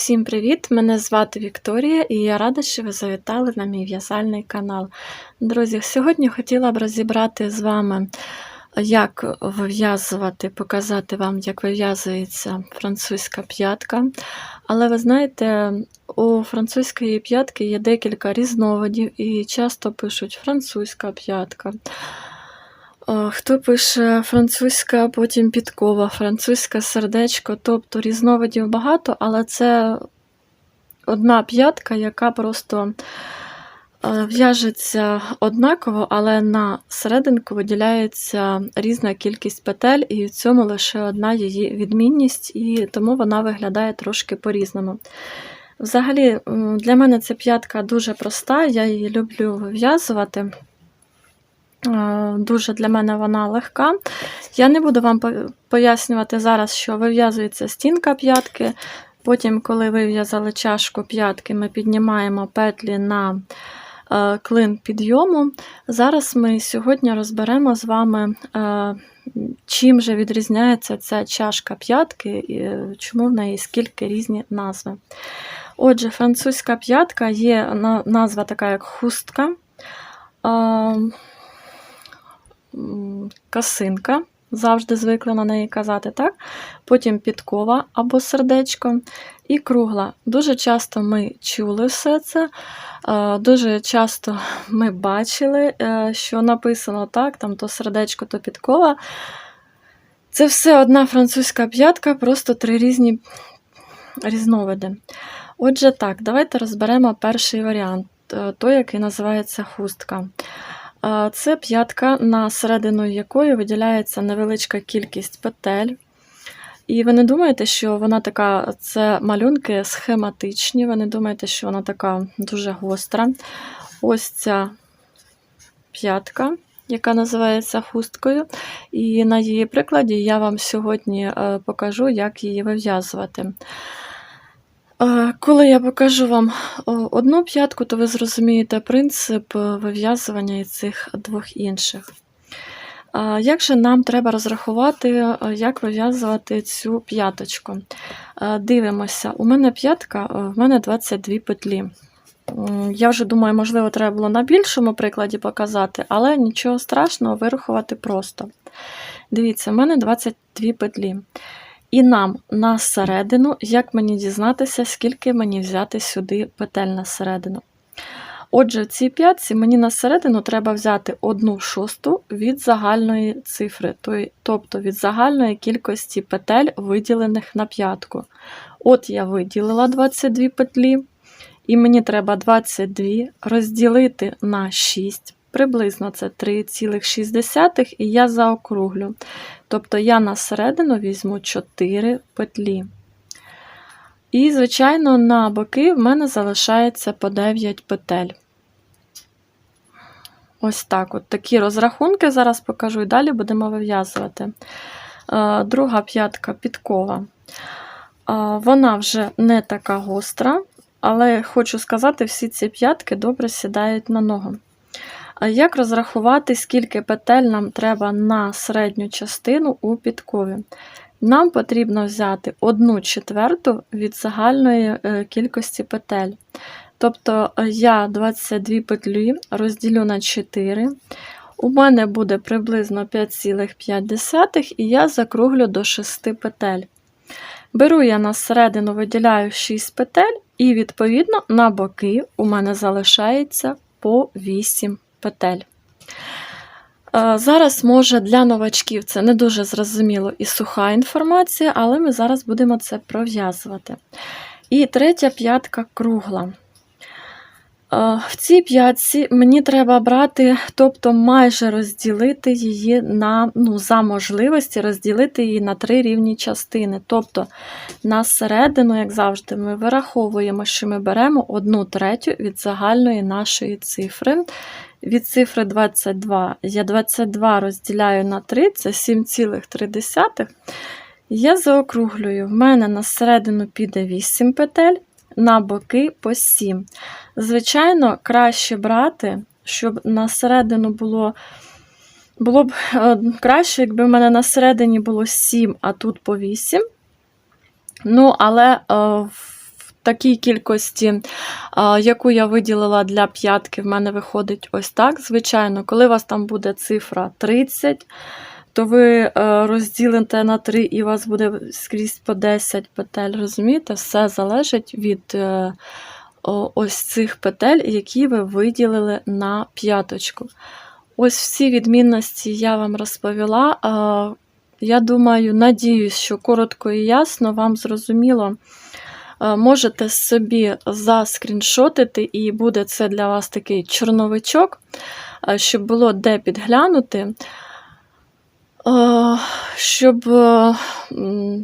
Всім привіт! Мене звати Вікторія і я рада, що ви завітали на мій в'язальний канал. Друзі, сьогодні хотіла б розібрати з вами, як вив'язувати, показати вам, як вив'язується французька п'ятка. Але ви знаєте, у французької п'ятки є декілька різновидів і часто пишуть французька п'ятка. Е, Хто пише французька, потім підкова, французьке сердечко, тобто різновидів багато, але це одна п'ятка, яка просто е, в'яжеться однаково, але на серединку виділяється різна кількість петель, і в цьому лише одна її відмінність, і тому вона виглядає трошки по-різному. Взагалі, для мене ця п'ятка дуже проста, я її люблю вив'язувати. Е, Дуже для мене вона легка. Я не буду вам пояснювати зараз, що вив'язується стінка п'ятки. Потім, коли вив'язали чашку п'ятки, ми піднімаємо петлі на е, клин підйому. Зараз ми сьогодні розберемо з вами, е, чим же відрізняється ця чашка п'ятки і чому в неї скільки різні назви. Отже, французька п'ятка є назва така, як хустка. М, косинка, завжди звикли на неї казати, так? Потім підкова або сердечко і кругла. Дуже часто ми чули все це, е, дуже часто ми бачили, е, що написано так, там то сердечко, то підкова. Це все одна французька п'ятка, просто три різні різновиди. Отже, так, давайте розберемо перший варіант, е, той, який називається хустка. Це п'ятка, на середину якої виділяється невеличка кількість петель. І ви не думаєте, що вона така, це малюнки схематичні, ви не думаєте, що вона така дуже гостра. Ось ця п'ятка, яка називається хусткою. І на її прикладі я вам сьогодні е, покажу, як її вив'язувати. Коли я покажу вам одну п'ятку, то ви зрозумієте принцип е, вив'язування цих двох інших. Як же нам треба розрахувати, е, як вив'язувати цю п'яточку? Е, Дивимося, у мене п'ятка, в мене 22 петлі. Я вже думаю, можливо, треба було на більшому прикладі показати, але нічого страшного, вирахувати просто. Дивіться, в мене 22 петлі. І нам на середину, як мені дізнатися, скільки мені взяти сюди петель на середину. Отже, в цій п'ятці мені на середину треба взяти одну шосту від загальної цифри, тобто від загальної кількості петель, виділених на п'ятку. От я виділила 22 петлі, і мені треба 22 розділити на 6, приблизно це 3,6, і я заокруглю. Тобто я на середину візьму 4 петлі. І, звичайно, на боки в мене залишається по 9 петель. Ось так. От такі розрахунки зараз покажу і далі будемо вив'язувати. Е, Друга п'ятка підкова. Е, Вона вже не така гостра, але хочу сказати, всі ці п'ятки добре сідають на ногу. Як розрахувати, скільки петель нам треба на середню частину у підкові? Нам потрібно взяти 1 четверту від загальної е, кількості петель. Тобто е, я 22 петлі розділю на 4. У мене буде приблизно 5,5 і я закруглю до 6 петель. Беру я на середину, виділяю 6 петель, і, відповідно, на боки у мене залишається по 8 петель. Е, Зараз, може, для новачків це не дуже зрозуміло і суха інформація, але ми зараз будемо це пров'язувати. І третя п'ятка кругла. Е, В цій п'ятці мені треба брати, тобто майже розділити її на, ну, за можливості, розділити її на три рівні частини. Тобто на середину, як завжди, ми вираховуємо, що ми беремо одну третю від загальної нашої цифри. Від цифри 22 я 22 розділяю на 3, це 7,3. Я заокруглюю. В мене на середину піде 8 петель, на боки по 7. Звичайно, краще брати, щоб на середину було. Було б е, краще, якби в мене на середині було 7, а тут по 8. Ну, але е, в такій кількості, яку я виділила для п'ятки, в мене виходить ось так. Звичайно, коли у вас там буде цифра 30, то ви е, розділите на 3 і у вас буде скрізь по 10 петель. Розумієте, все залежить від е, ось цих петель, які ви виділили на п'яточку. Ось всі відмінності я вам розповіла. Я думаю, надіюсь, що коротко і ясно вам зрозуміло. Е, Можете собі заскріншотити, і буде це для вас такий чорновичок, е, щоб було де підглянути. Е, Щоб,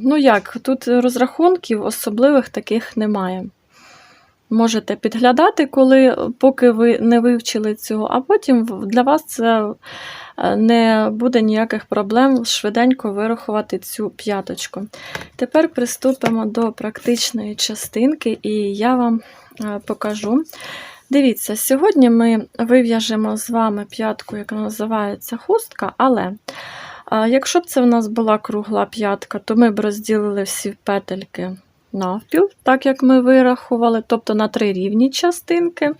ну як, тут розрахунків особливих таких немає. Можете підглядати, коли, поки ви не вивчили цього, а потім для вас це е, не буде ніяких проблем швиденько вирахувати цю п'яточку. Тепер приступимо до практичної частинки, і я вам е, покажу. Дивіться, сьогодні ми вив'яжемо з вами п'ятку, яка називається хустка, але якщо б це в нас була кругла п'ятка, то ми б розділили всі петельки навпіл, так як ми вирахували, тобто на три рівні частинки.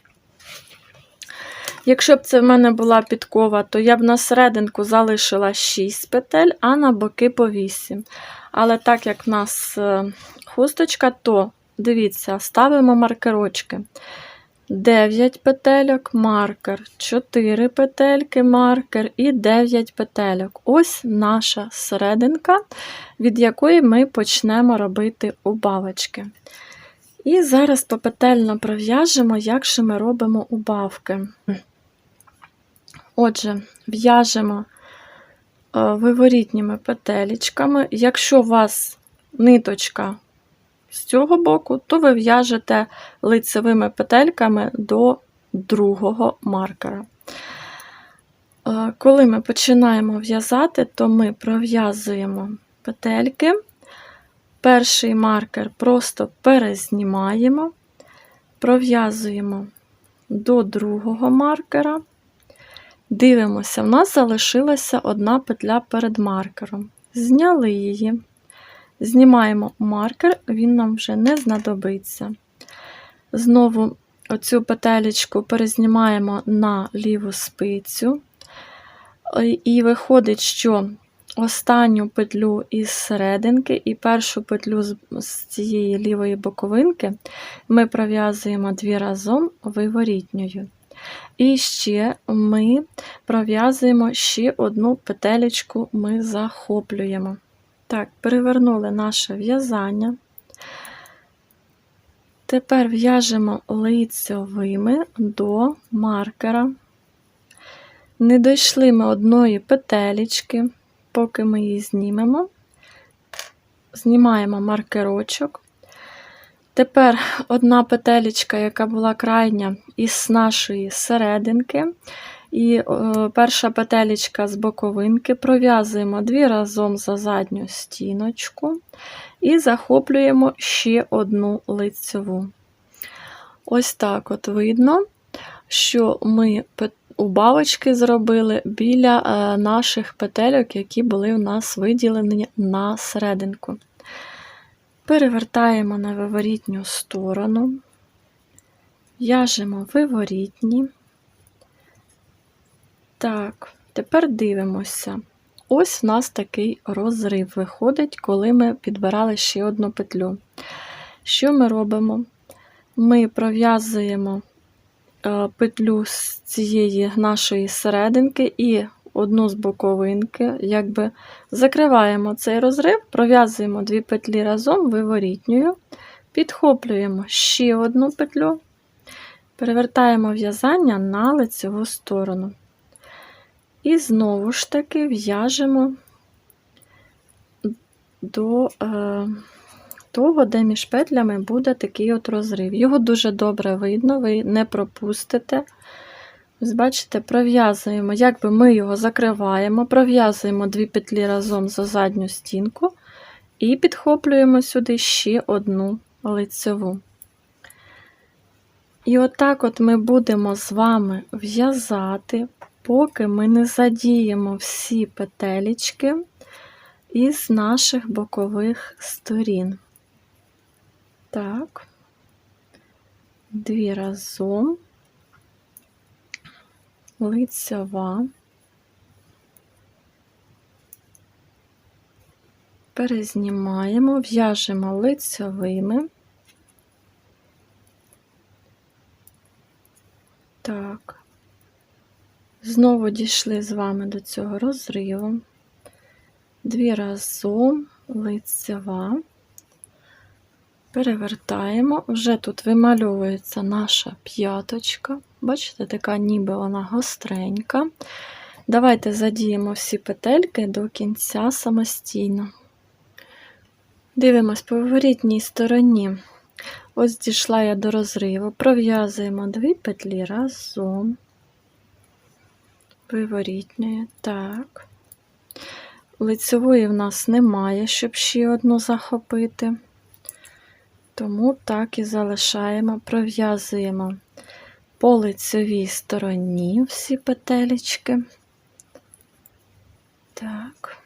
Якщо б це в мене була підкова, то я б на серединку залишила 6 петель, а на боки по 8. Але так як в нас е, хусточка, то дивіться, ставимо маркерочки. 9 петельок, маркер, 4 петельки, маркер і 9 петельок. Ось наша серединка, від якої ми почнемо робити убавочки. І зараз попетельно пров'яжемо, як же ми робимо убавки. Отже, в'яжемо е, виворітніми петелечками. Якщо у вас ниточка з цього боку, то ви в'яжете лицевими петельками до другого маркера. Е, Коли ми починаємо в'язати, то ми пров'язуємо петельки. Перший маркер просто перезнімаємо, пров'язуємо до другого маркера. Дивимося, в нас залишилася одна петля перед маркером. Зняли її. Знімаємо маркер, він нам вже не знадобиться. Знову оцю петелечку перезнімаємо на ліву спицю. І виходить, що останню петлю із серединки і першу петлю з, цієї лівої боковинки ми пров'язуємо дві разом виворітньою. І ще ми пров'язуємо ще одну петелечку, ми захоплюємо. Так, перевернули наше в'язання. Тепер в'яжемо лицьовими до маркера. Не дійшли ми одної петелечки, поки ми її знімемо, знімаємо маркерочок. Тепер одна петелечка, яка була крайня із нашої серединки, і е, перша петелечка з боковинки пров'язуємо дві разом за задню стіночку і захоплюємо ще одну лицеву. Ось так от видно, що ми убавочки зробили біля е, наших петельок, які були в нас виділені на серединку. Перевертаємо на виворітню сторону, в'яжемо виворітні. Так, тепер дивимося. Ось у нас такий розрив виходить, коли ми підбирали ще одну петлю. Що ми робимо? Ми пров'язуємо е, петлю з цієї нашої серединки і одну з боковинки, якби закриваємо цей розрив, пров'язуємо дві петлі разом виворітньою, підхоплюємо ще одну петлю, перевертаємо в'язання на лицеву сторону. І знову ж таки в'яжемо до е, того, де між петлями буде такий от розрив. Його дуже добре видно, ви не пропустите. Бачите, пров'язуємо, якби ми його закриваємо, пров'язуємо дві петлі разом за задню стінку і підхоплюємо сюди ще одну лицеву. І отак от ми будемо з вами в'язати, поки ми не задіємо всі петелечки із наших бокових сторін. Так, дві разом, лицьова, перезнімаємо, в'яжемо лицьовими. Так. Знову дійшли з вами до цього розриву. Дві разом, лицева. Перевертаємо. Вже тут вимальовується наша п'яточка. Бачите, така ніби вона гостренька. Давайте задіємо всі петельки до кінця самостійно. Дивимось по виворітній стороні. Ось дійшла я до розриву. Пров'язуємо дві петлі разом. Виворітньої, так. Лицевої в нас немає, щоб ще одну захопити. Тому так і залишаємо, пров'язуємо по лицевій стороні всі петелечки. Так.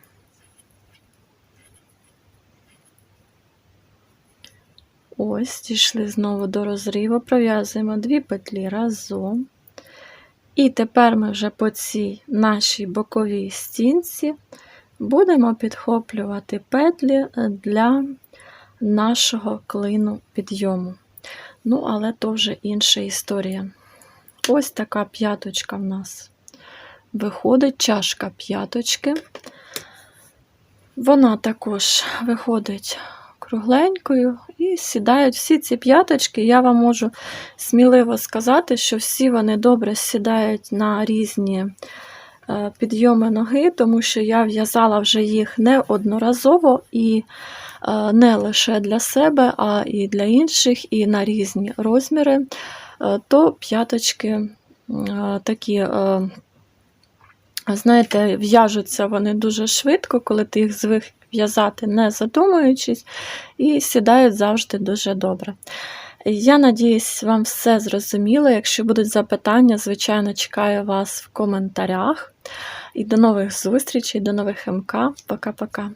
Ось, дійшли знову до розриву, пров'язуємо дві петлі разом. І тепер ми вже по цій нашій боковій стінці будемо підхоплювати петлі для нашого клину підйому. Ну, але то вже інша історія. Ось така п'яточка в нас виходить, чашка п'яточки. Вона також виходить кругленькою і сідають всі ці п'яточки. Я вам можу сміливо сказати, що всі вони добре сідають на різні е, підйоми ноги, тому що я в'язала вже їх неодноразово і е, не лише для себе, а і для інших, і на різні розміри. Е, То п'яточки такі. Знаєте, в'яжуться вони дуже швидко, коли ти їх звик в'язати, не задумуючись, і сідають завжди дуже добре. Я надіюсь, вам все зрозуміло. Якщо будуть запитання, звичайно, чекаю вас в коментарях. І до нових зустрічей, до нових МК. Пока-пока.